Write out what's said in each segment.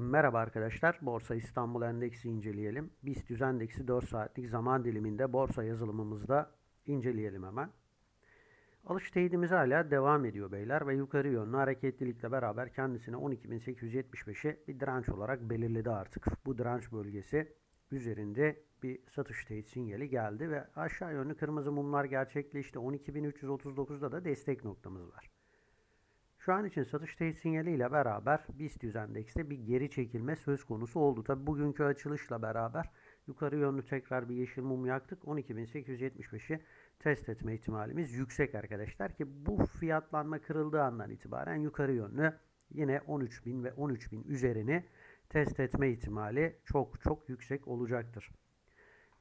Merhaba arkadaşlar. Borsa İstanbul Endeksi inceleyelim. BIST 100 Endeksi 4 saatlik zaman diliminde borsa yazılımımızda inceleyelim hemen. Alış teyidimiz hala devam ediyor beyler ve yukarı yönlü hareketlilikle beraber kendisine 12.875'i bir direnç olarak belirledi artık. Bu direnç bölgesi üzerinde bir satış teyit sinyali geldi ve aşağı yönlü kırmızı mumlar gerçekleşti. 12.339'da da destek noktamız var. Şu an için satış teyit sinyaliyle beraber BIST 100 endekste bir geri çekilme söz konusu oldu. Tabi bugünkü açılışla beraber yukarı yönlü tekrar bir yeşil mum yaktık. 12.875'i test etme ihtimalimiz yüksek arkadaşlar ki bu fiyatlanma kırıldığı andan itibaren yukarı yönlü yine 13.000 ve 13.000 üzerini test etme ihtimali çok çok yüksek olacaktır.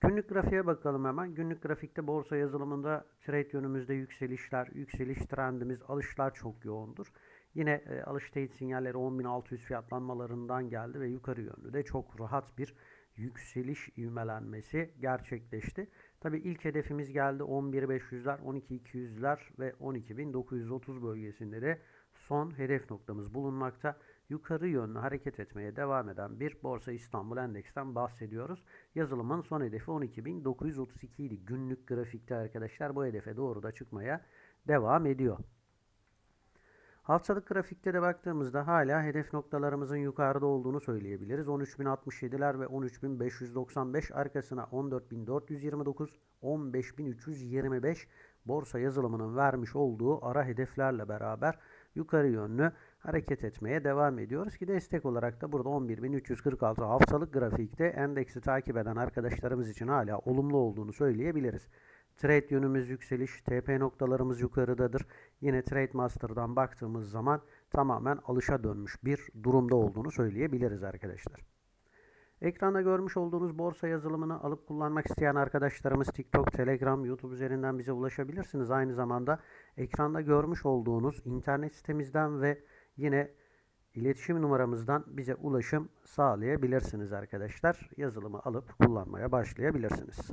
Günlük grafiğe bakalım hemen. Günlük grafikte borsa yazılımında trade yönümüzde yükselişler, yükseliş trendimiz, alışlar çok yoğundur. Yine e, alış teyit sinyalleri 10.600 fiyatlanmalarından geldi ve yukarı yönlü de çok rahat bir yükseliş ivmelenmesi gerçekleşti. Tabi ilk hedefimiz geldi 11.500'ler, 12.200'ler ve 12.930 bölgesinde de son hedef noktamız bulunmakta. Yukarı yönlü hareket etmeye devam eden bir Borsa İstanbul Endeks'ten bahsediyoruz. Yazılımın son hedefi 12.932 idi. Günlük grafikte arkadaşlar bu hedefe doğru da çıkmaya devam ediyor. Haftalık grafikte de baktığımızda hala hedef noktalarımızın yukarıda olduğunu söyleyebiliriz. 13.067'ler ve 13.595 arkasına 14.429, 15.325 borsa yazılımının vermiş olduğu ara hedeflerle beraber yukarı yönlü hareket etmeye devam ediyoruz ki destek olarak da burada 11.346 haftalık grafikte endeksi takip eden arkadaşlarımız için hala olumlu olduğunu söyleyebiliriz. Trade yönümüz yükseliş, TP noktalarımız yukarıdadır. Yine Trade Master'dan baktığımız zaman tamamen alışa dönmüş bir durumda olduğunu söyleyebiliriz arkadaşlar. Ekranda görmüş olduğunuz borsa yazılımını alıp kullanmak isteyen arkadaşlarımız TikTok, Telegram, YouTube üzerinden bize ulaşabilirsiniz. Aynı zamanda ekranda görmüş olduğunuz internet sitemizden ve yine iletişim numaramızdan bize ulaşım sağlayabilirsiniz arkadaşlar. Yazılımı alıp kullanmaya başlayabilirsiniz.